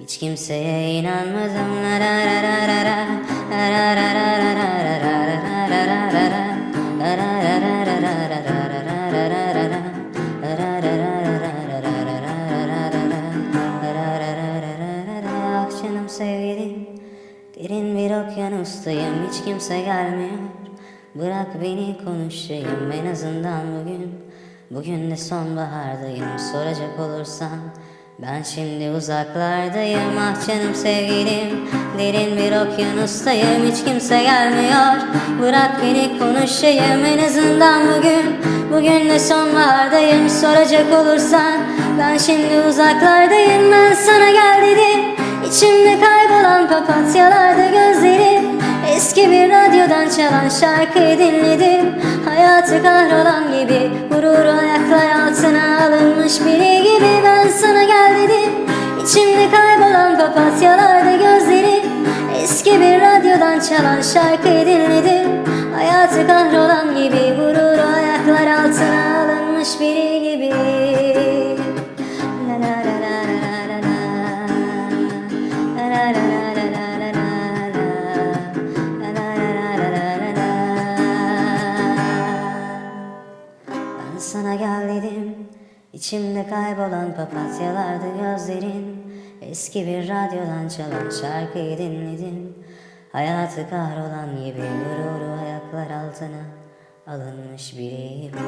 hiç kimseye inanmadım la la la la Ah canım sevgilim Derin bir okyanustayım hiç kimse gelmiyor Bırak beni konuşayım en azından bugün Bugün de sonbahardayım soracak olursan Ben şimdi uzaklardayım ah canım sevgilim. Derin bir okyanustayım hiç kimse gelmiyor. Bırak beni konuşayım en azından bugün. Bugün de sonbahardayım soracak olursan. Ben şimdi uzaklardayım ben sana gel dedim. İçimde kaybolan papatyalarda gözlerim. Eski bir radyodan çalan şarkıyı dinledim. Hayatı kahrolan gibi Gururu ayaklar altına alınmış biri Papatyalarda gözleri Eski bir radyodan çalan şarkı dinledim Hayatı kahrolan gibi vurur ayaklar altına alınmış biri gibi Ben sana gel dedim İçimde kaybolan papatyalarda gözlerin Eski bir radyodan çalan şarkıyı dinledim. Hayatı kahrolan gibi gururu ayaklar altına Alınmış biri gibi